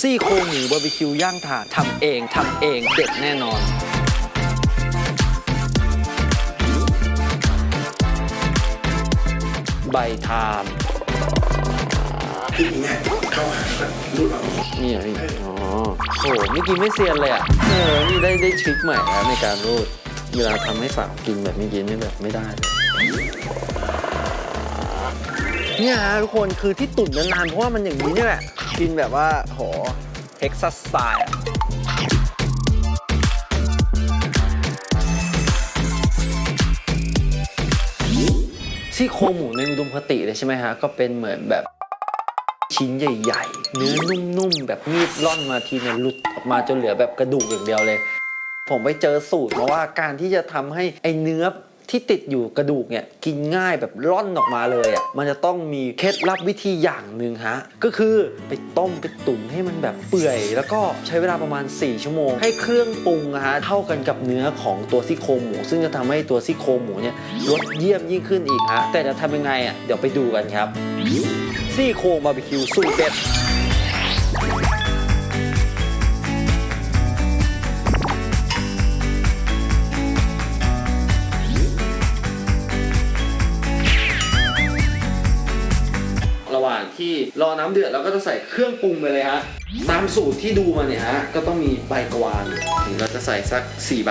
ซี่โครงหมูบาร์บีคิวย่างถ่านทำเองทำเองเด็ดแน่นอนใบทามพริกเนี่ยเข้าหาก็รูดออกนี่เหรอพี่อ๋อโหไม่กินไม่เซียนเลยอะเออนี่ได้ได้ทริคใหม่แล้วในการรูดเวลาทำให้สาวกินแบบไม่กินนี่แบบไม่ได้เลยเนี่ยฮะทุกคนคือที่ตุ๋นนานๆเพราะว่ามันอย่างนี้นี่แหละ กินแบบว่าโหเท็กซัสสไตล์อะซี่โครงหมูในอุดมคติเลยใช่ไหมฮะ ก็เป็นเหมือนแบบชิ้นใหญ่ๆ เนื้อนุ่มๆ แบบมีดล่อนมาทีเนี่ยหลุดออกมาจนเหลือแบบกระดูกอย่างเดียวเลย ผมไปเจอสูตรมาว่าการที่จะทำให้ไอ้เนื้อ ที่ติดอยู่กระดูกเนี่ยกินง่ายแบบร่อนออกมาเลยอะมันจะต้องมีเคล็ดลับวิธีอย่างหนึ่งฮะก็คือไปต้มไปตุ๋นให้มันแบบเปื่อย แล้วก็ใช้เวลาประมาณ 4 ชั่วโมง ให้เครื่องปรุงนะฮะเท่ากันกับเนื้อของตัวซี่โครงหมู ซึ่งจะทำให้ตัวซี่โครงหมูเนี่ยรสเยี่ยมยิ่งขึ้นอีกฮะแต่จะทำยังไงอะเดี๋ยวไปดูกันครับซี่โครงบาร์บีคิวสูตรเด็ด ระหว่างที่รอน้ำเดือดเราก็จะใส่เครื่องปรุงไปเลยฮะตามสูตรที่ดูมาเนี่ยฮะก็ต้องมีใบกวานถึงเราจะใส่สัก4ใบ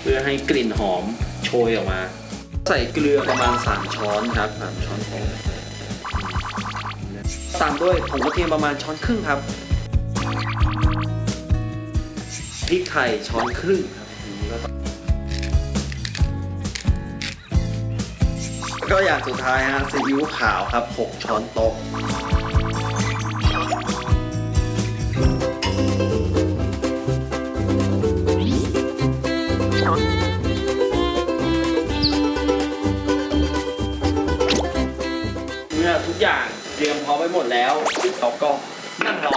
เพื่อให้กลิ่นหอมโชยออกมา ใส่เกลือประมาณ 3 ช้อนครับ3ช้อนโต๊ะตามด้วยผงกระเทียมประมาณช้อนครึ่งครับพริกไทยช้อนครึ่งครับ ก็ก็อย่างสุดท้ายฮะซีอิ๊วขาวครับ 6 ช้อนโต๊ะเมื่อทุกอย่างเตรียมพร้อมไปหมดแล้วเราก็นั่งรอ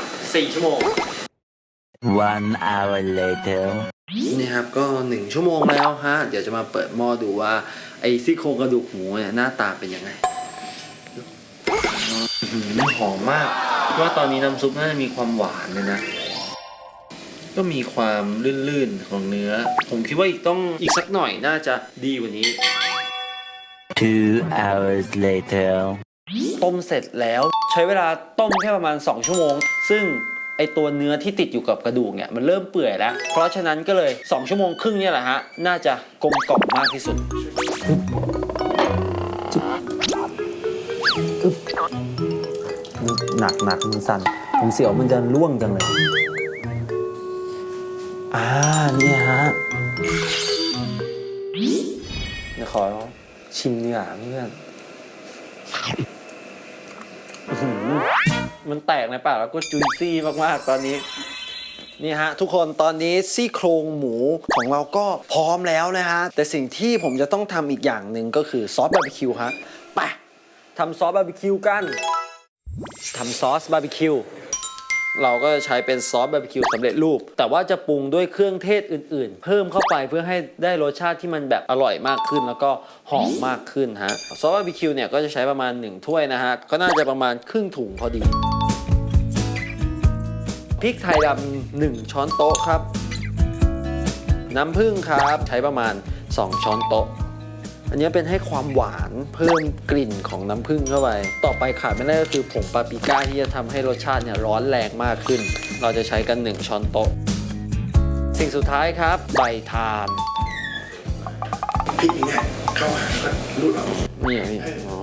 4ชั่วโมง One hour later. นี่ครับก็หนึ่งชั่วโมงแล้วฮะ เดี๋ยวจะมาเปิดหม้อดูว่า ไอ้ซี่โครงกระดูกหมูเนี่ยหน้าตาเป็นยังไงอื้อหือหอมมากเพราะว่าตอนนี้น้ำซุปน่าจะมีความหวานเลยนะ ก็มีความลื่นๆของเนื้อ ผมคิดว่าอีกต้องอีกสักหน่อยน่าจะดีกว่านี้ Two hours later. ต้มเสร็จแล้วใช้เวลาต้มแค่ประมาณ 2 ชั่วโมง ซึ่ง ไอตัวเนื้อที่ติดอยู่กับกระดูกเนี่ยมันเริ่มเปื่อยแล้ว เพราะฉะนั้นก็เลย 2 ชั่วโมงครึ่งเนี่ยแหละฮะ น่าจะกลมกล่อมมากที่สุดหนักหนักมือสั่นผมเสียวมันจะล่วงจังเลย อ่าเนี่ยฮะเดี๋ยวขอชิมดีกว่าเพื่อน มันแตกในปากแล้วก็จุยซี่มากๆตอนนี้นี่ฮะทุกคนตอนนี้ซี่โครงหมูของเราก็พร้อมแล้วนะฮะ แต่สิ่งที่ผมจะต้องทำอีกอย่างหนึ่งก็คือซอสบาร์บีคิวฮะไปทำซอสบาร์บีคิวกันทำซอสบาร์บีคิวเราก็จะใช้เป็นซอสบาร์บีคิวสำเร็จรูป แต่ว่าจะปรุงด้วยเครื่องเทศอื่นๆ เพิ่มเข้าไปเพื่อให้ได้รสชาติที่มันแบบอร่อยมากขึ้น แล้วก็หอมมากขึ้นฮะซอสบาร์บีคิวเนี่ยก็จะใช้ประมาณ 1 ถ้วยนะฮะก็น่าจะประมาณครึ่งถุงพอดี พริกไทยดำหนึ่งช้อนโต๊ะครับ น้ำผึ้งครับ ใช้ประมาณ 2 ช้อนโต๊ะ อันนี้เป็นให้ความหวานเพิ่มกลิ่นของน้ำผึ้งเข้าไป ต่อไปขาดไม่ได้ก็คือผงปาปริก้าที่จะทำให้รสชาติเนี่ยร้อนแรงมากขึ้น เราจะใช้กัน 1 ช้อนโต๊ะ สิ่งสุดท้ายครับใบทามพริกเนี่ยเข้าหาก็รูดออกนี่เหรอพี่อ๋อ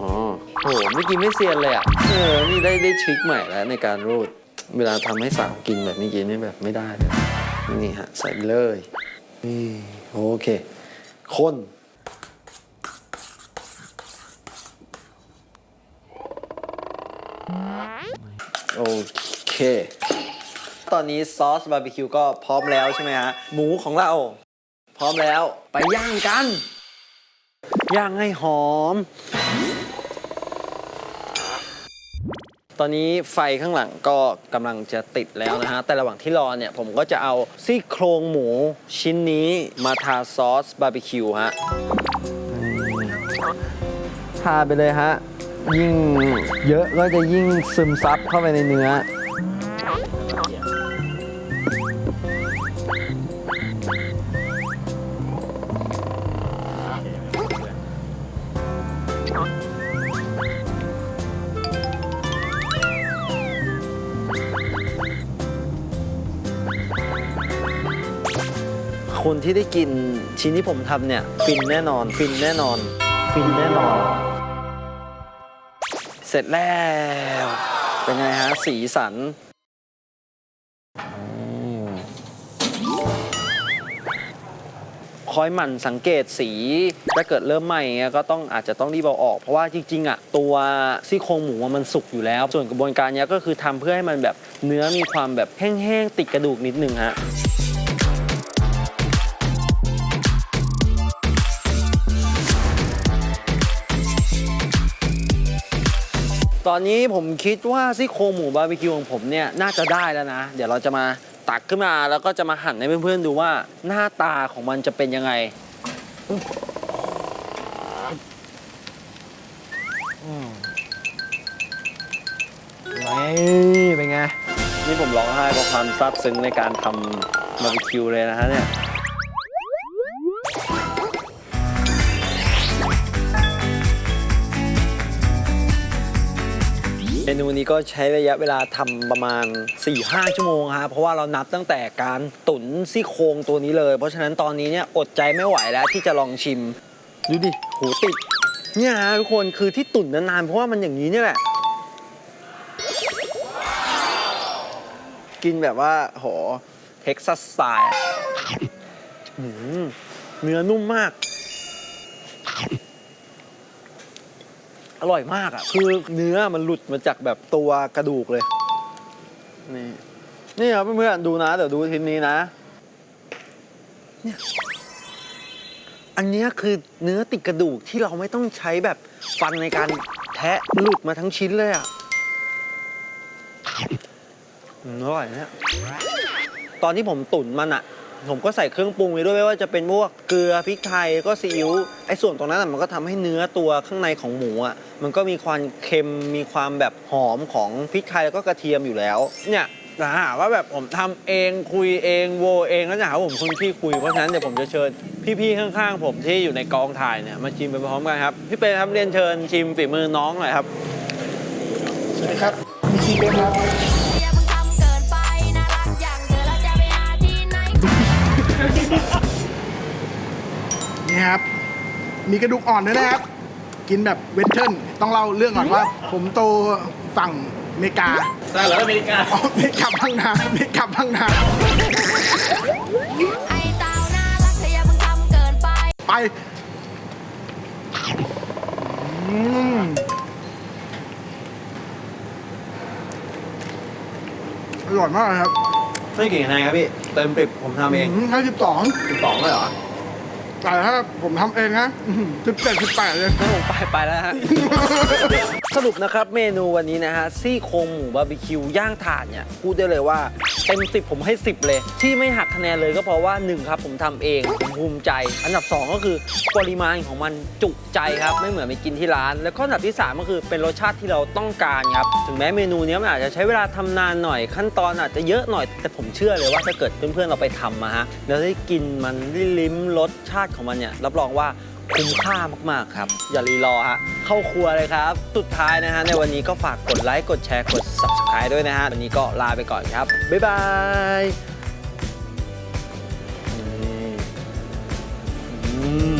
โหไม่กินไม่เซียนเลยอะเออนี่ได้ได้ทริคใหม่แล้วในการรูด เวลาทำให้สาวกินแบบไม่กินนี่แบบไม่ได้เลยนี่ฮะใส่เลยนี่โอเคคนโอเค ตอนนี้ซอสบาร์บีคิวก็พร้อมแล้วใช่ไหมฮะ หมูของเรา พร้อมแล้วไปย่างกัน ย่างให้หอม ตอนนี้ไฟข้างหลังก็กำลังจะติดแล้วนะฮะ แต่ระหว่างที่รอเนี่ย ผมก็จะเอาซี่โครงหมูชิ้นนี้มาทาซอสบาร์บีคิวฮะทาไปเลยฮะ ยิ่งเยอะก็จะยิ่งซึมซับเข้าไปในเนื้อ คนที่ได้กินชิ้นที่ผมทำเนี่ย ฟินแน่นอน ฟินแน่นอน ฟินแน่นอน เสร็จแล้ว เป็นไงฮะ สีสันคอยหมั่นสังเกตสีถ้าเกิดเริ่มใหม่เงี้ยก็ต้องอาจจะต้องรีบเอาออก เพราะว่าจริงๆอะตัวซี่โครงหมูมันสุกอยู่แล้ว ส่วนกระบวนการเนี้ยก็คือทำเพื่อให้มันแบบเนื้อมีความแบบแห้งๆติดกระดูกนิดนึงฮะ ตอนนี้ผมคิดว่าซี่โครงหมูบาร์บีคิวของผมเนี่ยน่าจะได้แล้วนะ เดี๋ยวเราจะมาตักขึ้นมาแล้วก็จะมาหั่นให้เพื่อนๆดูว่าหน้าตาของมันจะเป็นยังไงนี่เป็นไง นี่ผมร้องไห้เพราะความซาบซึ้งในการทำบาร์บีคิวเลยนะฮะเนี่ย เมนูนี้ก็ใช้ระยะเวลาทำประมาณ 4-5 ชั่วโมงครับเพราะว่าเรานับตั้งแต่การตุ๋นซี่โครงตัวนี้เลย เพราะฉะนั้นตอนนี้เนี่ยอดใจไม่ไหวแล้วที่จะลองชิม ดูดิหูติดเนี่ยฮะทุกคนคือที่ตุ๋นนานๆเพราะว่ามันอย่างนี้เนี่ยแหละกินแบบว่าโหเท็กซัสสไตล์เนื้อนุ่มมาก อร่อยมากอะ คือเนื้อมันหลุดมาจากแบบตัวกระดูกเลย นี่ นี่ครับเพื่อนๆดูนะ เดี๋ยวดูทีนี้นะเนี่ยอันนี้คือเนื้อติดกระดูกที่เราไม่ต้องใช้แบบฟันในการแทะหลุดมาทั้งชิ้นเลยอะอืมอร่อยเนี่ย ตอนที่ผมตุ๋นมันอะ ผมก็ใส่เครื่องปรุงไปด้วยไม่ว่าจะเป็นพวกเกลือพริกไทยก็ซีอิ๊วไอ้ส่วนตรงนั้นอะมันก็ทำให้เนื้อตัวข้างในของหมูอะมันก็มีความเค็มมีความแบบหอมของพริกไทยแล้วก็กระเทียมอยู่แล้วเนี่ยจะหาว่าแบบผมทำเองคุยเองโวเองแล้วจะหาว่าผมคนพี่คุยเพราะฉะนั้นเดี๋ยวผมจะเชิญพี่ๆข้างๆ ผมที่อยู่ในกองถ่ายเนี่ยมาชิมไปพร้อมกันครับพี่เป้ครับเรียนเชิญชิมฝีมือน้องหน่อยครับ สวัสดีครับมีชีเป็นครับ นี่ครับ มีกระดูกอ่อนด้วยนะครับ กินแบบเวสเทิร์นต้องเล่าเรื่องก่อนว่า ผมโตฝั่งอเมริกาสหรัฐอเมริกาอ๋ออเมริกาพังนาอเมริกาพังนาไอ้เต้าน่ารักเธออย่าเพิ่งทำเกินไป ไปอืมอร่อยมากเลยครับไม่กี่คะแนนครับพี่ เต็มปิบผมทำเองให้สิบสอง สิบสองเลยเหรอ แต่ถ้าผมทำเองนะสิบเจ็ดสิบแปดเลยโอ้ไปไปแล้วฮะ สรุปนะครับเมนูวันนี้นะฮะซี่โครงหมูบาร์บีคิวย่างถ่านเนี่ยพูดได้เลยว่าเต็มสิบผมให้ 10 เลย ที่ไม่หักคะแนนเลยก็เพราะว่า 1 ครับผมทำเองผมภูมิใจ อันดับ 2 ก็คือปริมาณของมันจุใจครับ ไม่เหมือนไปกินที่ร้าน แล้วก็อันดับที่ 3 ก็คือเป็นรสชาติที่เราต้องการครับ ถึงแม้เมนูเนี้ยมันอาจจะใช้เวลาทำนานหน่อยขั้นตอนอาจจะเยอะหน่อยแต่ผมเชื่อเลยว่าถ้าเกิดเพื่อนๆเราไปทำมาฮะแล้วได้กินมันได้ลิ้มรสชาติของมันเนี่ยรับรองว่าคุ้มค่ามากๆครับ อย่ารีรอฮะเข้าครัวเลยครับ สุดท้ายนะฮะในวันนี้ก็ฝากกดไลค์กดแชร์กด subscribe ด้วยนะฮะวันนี้ก็ลาไปก่อนครับ บ๊ายบายอืม